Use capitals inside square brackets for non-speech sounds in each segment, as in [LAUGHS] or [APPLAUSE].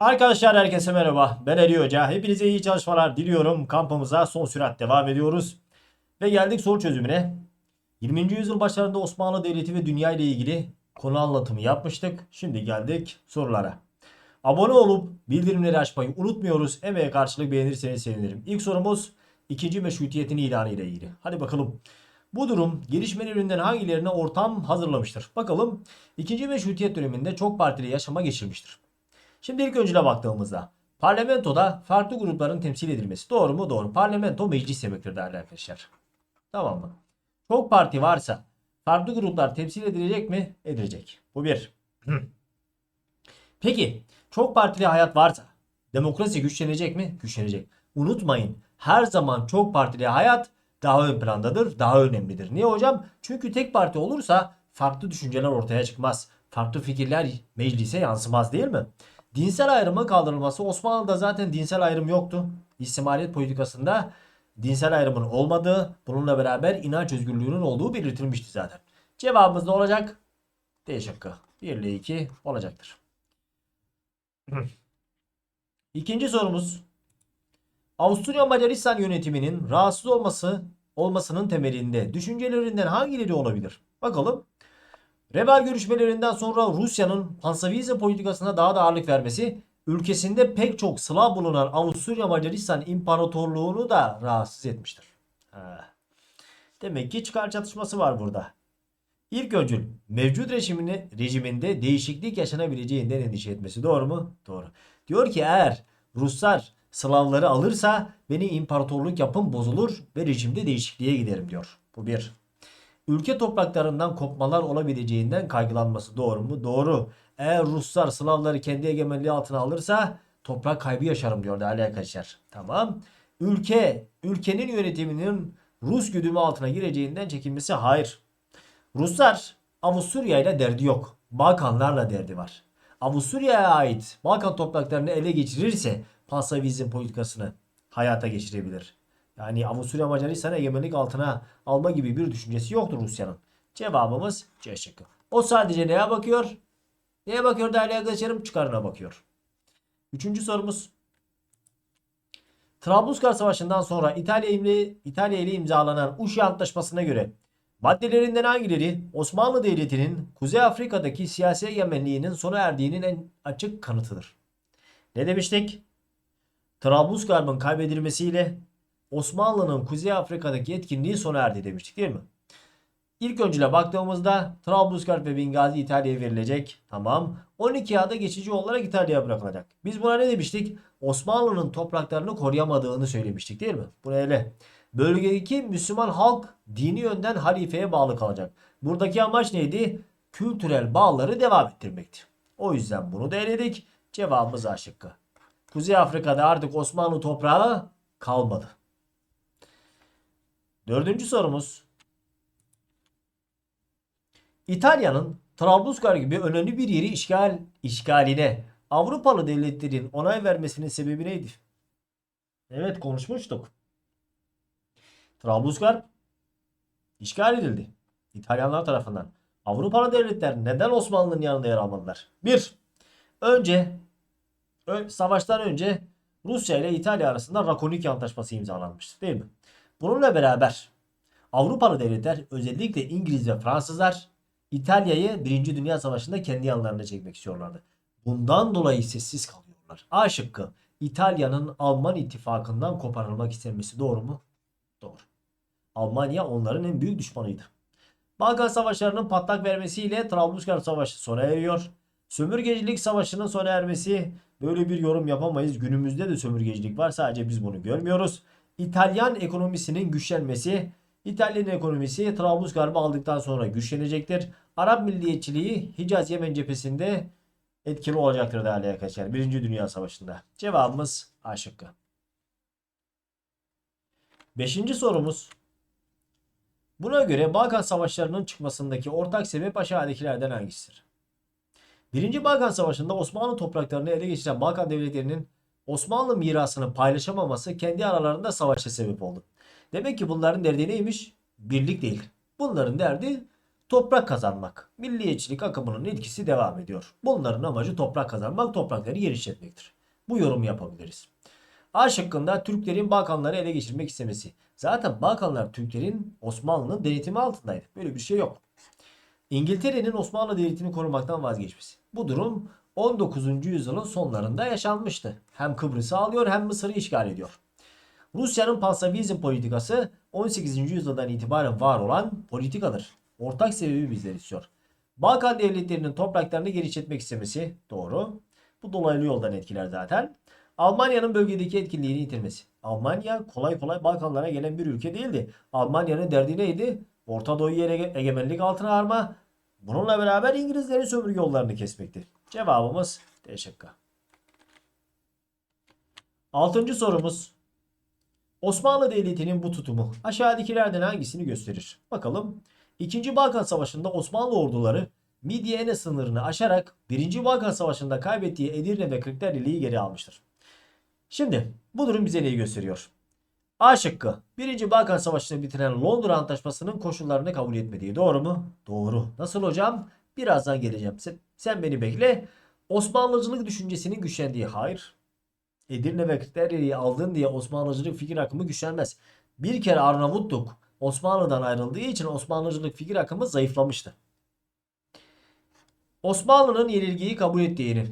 Arkadaşlar herkese merhaba. Ben Ali Hoca. Hepinize iyi çalışmalar diliyorum. Kampımıza son sürat devam ediyoruz. Ve geldik soru çözümüne. 20. yüzyıl başlarında Osmanlı Devleti ve dünya ile ilgili konu anlatımı yapmıştık. Şimdi geldik sorulara. Abone olup bildirimleri açmayı unutmuyoruz. Emeğe karşılık beğenirseniz sevinirim. İlk sorumuz ikinci meşrutiyetin ilanı ile ilgili. Hadi bakalım. Bu durum gelişmelerinden hangilerine ortam hazırlamıştır? Bakalım. İkinci meşrutiyet döneminde çok partili yaşama geçirmiştir. Şimdi ilk öncüne baktığımızda parlamentoda farklı grupların temsil edilmesi doğru mu? Doğru. Parlamento meclis demektir değerli arkadaşlar. Tamam mı? Çok parti varsa farklı gruplar temsil edilecek mi? Edilecek. Bu bir. [CLEARS THROAT] Peki çok partili hayat varsa demokrasi güçlenecek mi? Güçlenecek. Unutmayın her zaman çok partili hayat daha ön plandadır, daha önemlidir. Niye hocam? Çünkü tek parti olursa farklı düşünceler ortaya çıkmaz. Farklı fikirler meclise yansımaz değil mi? Dinsel ayrımın kaldırılması Osmanlı'da zaten dinsel ayrım yoktu. İstimaliyet politikasında dinsel ayrımın olmadığı, bununla beraber inanç özgürlüğünün olduğu belirtilmişti zaten. Cevabımız ne olacak? D şıkkı. 1 ile 2 olacaktır. [LAUGHS] İkinci sorumuz. Avusturya Macaristan yönetiminin rahatsız olması olmasının temelinde düşüncelerinden hangileri olabilir? Bakalım. Rebel görüşmelerinden sonra Rusya'nın pansavizm politikasına daha da ağırlık vermesi ülkesinde pek çok Slav bulunan Avusturya Macaristan İmparatorluğunu da rahatsız etmiştir. Demek ki çıkar çatışması var burada. İlk öncül mevcut rejimini, rejiminde değişiklik yaşanabileceğinden endişe etmesi doğru mu? Doğru. Diyor ki eğer Ruslar Slavları alırsa beni imparatorluk yapım bozulur ve rejimde değişikliğe giderim diyor. Bu bir. Ülke topraklarından kopmalar olabileceğinden kaygılanması doğru mu? Doğru. Eğer Ruslar Slavları kendi egemenliği altına alırsa toprak kaybı yaşarım diyor değerli arkadaşlar. Tamam. Ülke, ülkenin yönetiminin Rus güdümü altına gireceğinden çekinmesi hayır. Ruslar Avusturya ile derdi yok. Balkanlarla derdi var. Avusturya'ya ait Balkan topraklarını ele geçirirse pansavizm politikasını hayata geçirebilir. Yani Avusturya Macaristan'ı egemenlik altına alma gibi bir düşüncesi yoktur Rusya'nın. Cevabımız C şıkkı. O sadece neye bakıyor? Neye bakıyor değerli arkadaşlarım? Çıkarına bakıyor. Üçüncü sorumuz. Trablusgar Savaşı'ndan sonra İtalya ile, İtalya ile imzalanan Uşi Antlaşması'na göre maddelerinden hangileri Osmanlı Devleti'nin Kuzey Afrika'daki siyasi egemenliğinin sona erdiğinin en açık kanıtıdır? Ne demiştik? Trablusgarp'ın kaybedilmesiyle Osmanlı'nın Kuzey Afrika'daki etkinliği sona erdi demiştik değil mi? İlk öncüle baktığımızda Trablusgarp ve Bingazi İtalya'ya verilecek. Tamam. 12 ada geçici olarak İtalya'ya bırakılacak. Biz buna ne demiştik? Osmanlı'nın topraklarını koruyamadığını söylemiştik değil mi? Bu öyle. Bölgedeki Müslüman halk dini yönden halifeye bağlı kalacak. Buradaki amaç neydi? Kültürel bağları devam ettirmekti. O yüzden bunu da eledik. Cevabımız A. Kuzey Afrika'da artık Osmanlı toprağı kalmadı. Dördüncü sorumuz. İtalya'nın Trablusgar gibi önemli bir yeri işgal işgaline Avrupalı devletlerin onay vermesinin sebebi neydi? Evet konuşmuştuk. Trablusgar işgal edildi. İtalyanlar tarafından. Avrupalı devletler neden Osmanlı'nın yanında yer almadılar? Bir, önce savaştan önce Rusya ile İtalya arasında Rakoniki Antlaşması imzalanmıştı değil mi? Bununla beraber Avrupalı devletler özellikle İngiliz ve Fransızlar İtalya'yı 1. Dünya Savaşı'nda kendi yanlarına çekmek istiyorlardı. Bundan dolayı sessiz kalıyorlar. A şıkkı İtalya'nın Alman ittifakından koparılmak istenmesi doğru mu? Doğru. Almanya onların en büyük düşmanıydı. Balkan Savaşları'nın patlak vermesiyle Trablusgar Savaşı sona eriyor. Sömürgecilik savaşının sona ermesi böyle bir yorum yapamayız. Günümüzde de sömürgecilik var sadece biz bunu görmüyoruz. İtalyan ekonomisinin güçlenmesi İtalyan ekonomisi Trablusgarp'ı aldıktan sonra güçlenecektir. Arap milliyetçiliği Hicaz Yemen cephesinde etkili olacaktır değerli arkadaşlar. Birinci Dünya Savaşı'nda. Cevabımız A şıkkı. Beşinci sorumuz. Buna göre Balkan Savaşları'nın çıkmasındaki ortak sebep aşağıdakilerden hangisidir? Birinci Balkan Savaşı'nda Osmanlı topraklarını ele geçiren Balkan devletlerinin Osmanlı mirasını paylaşamaması kendi aralarında savaşa sebep oldu. Demek ki bunların derdi neymiş? Birlik değil. Bunların derdi Toprak kazanmak. Milliyetçilik akımının etkisi devam ediyor. Bunların amacı toprak kazanmak, toprakları genişletmektir. Bu yorumu yapabiliriz. A şıkkında Türklerin Balkanları ele geçirmek istemesi. Zaten Balkanlar Türklerin Osmanlı'nın denetimi altındaydı. Böyle bir şey yok. İngiltere'nin Osmanlı devletini korumaktan vazgeçmesi. Bu durum 19. yüzyılın sonlarında yaşanmıştı. Hem Kıbrıs'ı alıyor hem Mısır'ı işgal ediyor. Rusya'nın pansavizm politikası 18. yüzyıldan itibaren var olan politikadır. Ortak sebebi bizler istiyor. Balkan devletlerinin topraklarını genişletmek istemesi doğru. Bu dolaylı yoldan etkiler zaten. Almanya'nın bölgedeki etkinliğini yitirmesi. Almanya kolay kolay Balkanlara gelen bir ülke değildi. Almanya'nın derdi neydi? Orta Doğu'yu ege- egemenlik altına alma. Bununla beraber İngilizlerin sömürge yollarını kesmekti. Cevabımız D şıkkı. Altıncı sorumuz. Osmanlı Devleti'nin bu tutumu aşağıdakilerden hangisini gösterir? Bakalım. İkinci Balkan Savaşı'nda Osmanlı orduları Midye sınırını aşarak 1. Balkan Savaşı'nda kaybettiği Edirne ve Kırklareli'yi geri almıştır. Şimdi bu durum bize neyi gösteriyor? A şıkkı 1. Balkan Savaşı'nı bitiren Londra Antlaşması'nın koşullarını kabul etmediği doğru mu? Doğru. Nasıl hocam? Birazdan geleceğim. Sen, sen beni bekle. Osmanlıcılık düşüncesinin güçlendiği hayır. Edirne ve Kırklareli'yi aldın diye Osmanlıcılık fikir akımı güçlenmez. Bir kere Arnavutluk Osmanlı'dan ayrıldığı için Osmanlıcılık fikir akımı zayıflamıştı. Osmanlı'nın yenilgiyi kabul ettiğini.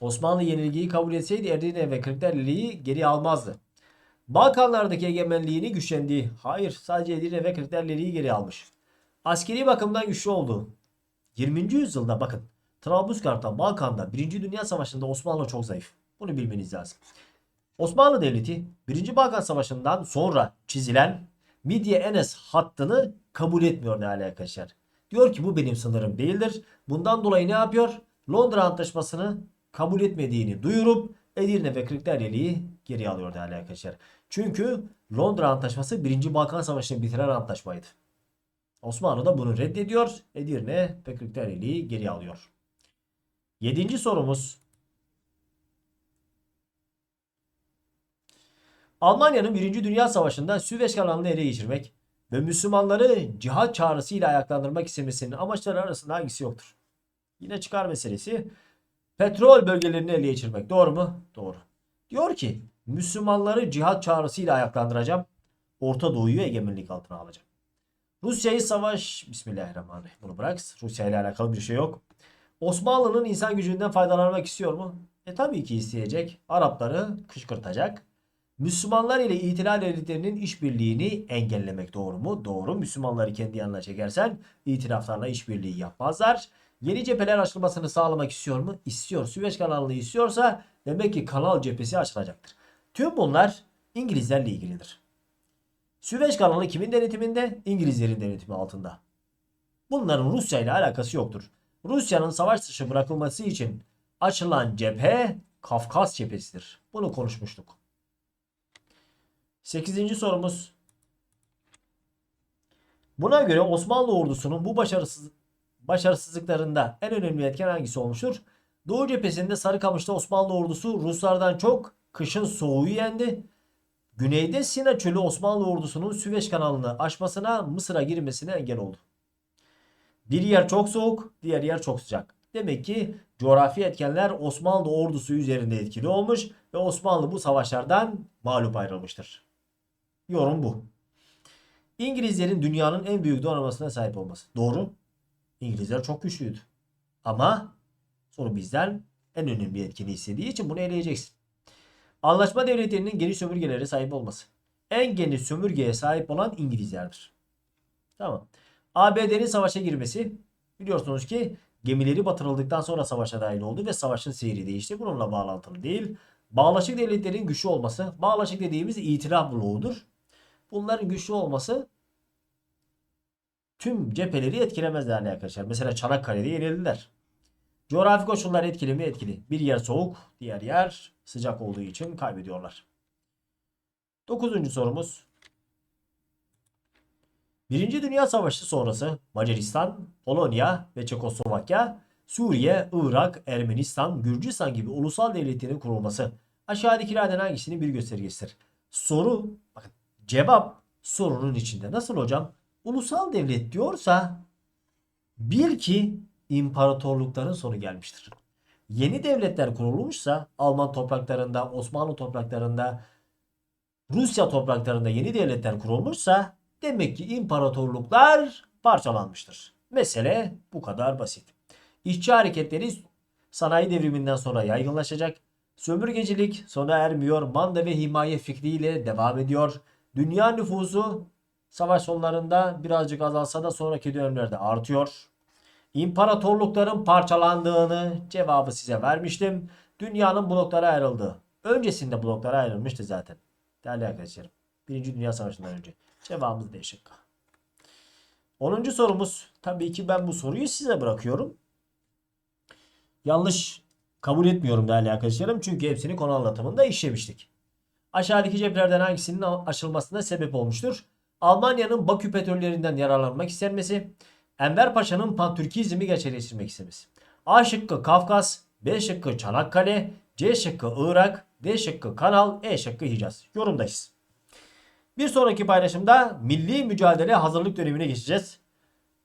Osmanlı yenilgiyi kabul etseydi Edirne ve Kırklareli'yi geri almazdı. Balkanlardaki egemenliğini güçlendiği. Hayır sadece Edirne ve Kırklareli'yi geri almış. Askeri bakımdan güçlü olduğu. 20. yüzyılda bakın Trablusgarp'ta Balkan'da 1. Dünya Savaşı'nda Osmanlı çok zayıf. Bunu bilmeniz lazım. Osmanlı Devleti 1. Balkan Savaşı'ndan sonra çizilen Midye Enes hattını kabul etmiyor değerli arkadaşlar. Diyor ki bu benim sınırım değildir. Bundan dolayı ne yapıyor? Londra Antlaşması'nı kabul etmediğini duyurup Edirne ve Kırklareli'yi geri alıyor değerli arkadaşlar. Çünkü Londra Antlaşması 1. Balkan Savaşı'nı bitiren antlaşmaydı. Osmanlı da bunu reddediyor. Edirne ve Kırklareli'yi geri alıyor. Yedinci sorumuz. Almanya'nın 1. Dünya Savaşı'nda Süveyş kanalını ele geçirmek ve Müslümanları cihat çağrısıyla ayaklandırmak istemesinin amaçları arasında hangisi yoktur? Yine çıkar meselesi. Petrol bölgelerini ele geçirmek. Doğru mu? Doğru. Diyor ki Müslümanları cihat çağrısıyla ayaklandıracağım. Orta Doğu'yu egemenlik altına alacağım. Rusya'yı savaş... Bismillahirrahmanirrahim. Bunu bırak. Rusya ile alakalı bir şey yok. Osmanlı'nın insan gücünden faydalanmak istiyor mu? E tabii ki isteyecek. Arapları kışkırtacak. Müslümanlar ile ihtilal devletlerinin işbirliğini engellemek doğru mu? Doğru. Müslümanları kendi yanına çekersen itilaflarla işbirliği yapmazlar. Yeni cepheler açılmasını sağlamak istiyor mu? İstiyor. Süveyş kanalını istiyorsa demek ki kanal cephesi açılacaktır. Tüm bunlar İngilizlerle ilgilidir. Süveyş kanalı kimin denetiminde? İngilizlerin denetimi altında. Bunların Rusya ile alakası yoktur. Rusya'nın savaş dışı bırakılması için açılan cephe Kafkas cephesidir. Bunu konuşmuştuk. 8. sorumuz. Buna göre Osmanlı ordusunun bu başarısız, başarısızlıklarında en önemli etken hangisi olmuştur? Doğu cephesinde Sarıkamış'ta Osmanlı ordusu Ruslardan çok kışın soğuğu yendi. Güneyde Sina çölü Osmanlı ordusunun Süveyş kanalını aşmasına Mısır'a girmesine engel oldu. Bir yer çok soğuk, diğer yer çok sıcak. Demek ki coğrafi etkenler Osmanlı ordusu üzerinde etkili olmuş ve Osmanlı bu savaşlardan mağlup ayrılmıştır. Yorum bu. İngilizlerin dünyanın en büyük donanmasına sahip olması. Doğru. İngilizler çok güçlüydü. Ama soru bizden en önemli etkeni istediği için bunu eleyeceksin. Anlaşma devletlerinin geniş sömürgelere sahip olması. En geniş sömürgeye sahip olan İngilizlerdir. Tamam. ABD'nin savaşa girmesi biliyorsunuz ki gemileri batırıldıktan sonra savaşa dahil oldu ve savaşın seyri değişti. Bununla bağlantılı değil. Bağlaşık devletlerin güçlü olması, bağlaşık dediğimiz itiraf bloğudur. Bunların güçlü olması tüm cepheleri etkilemez değerli arkadaşlar. Mesela Çanakkale'de yenildiler. Coğrafi koşullar etkili mi? Etkili. Bir yer soğuk, diğer yer sıcak olduğu için kaybediyorlar. Dokuzuncu sorumuz. Birinci Dünya Savaşı sonrası Macaristan, Polonya ve Çekoslovakya, Suriye, Irak, Ermenistan, Gürcistan gibi ulusal devletlerin kurulması aşağıdakilerden hangisinin bir göstergesidir? Soru, bakın cevap sorunun içinde. Nasıl hocam? Ulusal devlet diyorsa Bil ki imparatorlukların sonu gelmiştir. Yeni devletler kurulmuşsa Alman topraklarında, Osmanlı topraklarında, Rusya topraklarında yeni devletler kurulmuşsa demek ki imparatorluklar parçalanmıştır. Mesele bu kadar basit. İşçi hareketleri sanayi devriminden sonra yaygınlaşacak. Sömürgecilik sona ermiyor. Manda ve himaye fikriyle devam ediyor. Dünya nüfusu savaş sonlarında birazcık azalsa da sonraki dönemlerde artıyor. İmparatorlukların parçalandığını cevabı size vermiştim. Dünyanın bloklara ayrıldığı. Öncesinde bloklara ayrılmıştı zaten. Değerli arkadaşlarım. Birinci Dünya Savaşı'ndan önce. Cevabımız D şıkkı. 10. sorumuz. Tabii ki ben bu soruyu size bırakıyorum. Yanlış kabul etmiyorum değerli arkadaşlarım. Çünkü hepsini konu anlatımında işlemiştik. Aşağıdaki ceplerden hangisinin açılmasına sebep olmuştur? Almanya'nın Bakü petrollerinden yararlanmak istenmesi, Enver Paşa'nın pantürkizmi gerçekleştirmek istemesi. A şıkkı Kafkas, B şıkkı Çanakkale, C şıkkı Irak, D şıkkı Kanal, E şıkkı Hicaz. Yorumdayız. Bir sonraki paylaşımda milli mücadele hazırlık dönemine geçeceğiz.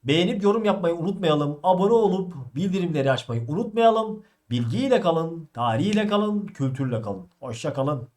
Beğenip yorum yapmayı unutmayalım. Abone olup bildirimleri açmayı unutmayalım. Bilgiyle kalın, tarihiyle kalın, kültürle kalın. Hoşça kalın.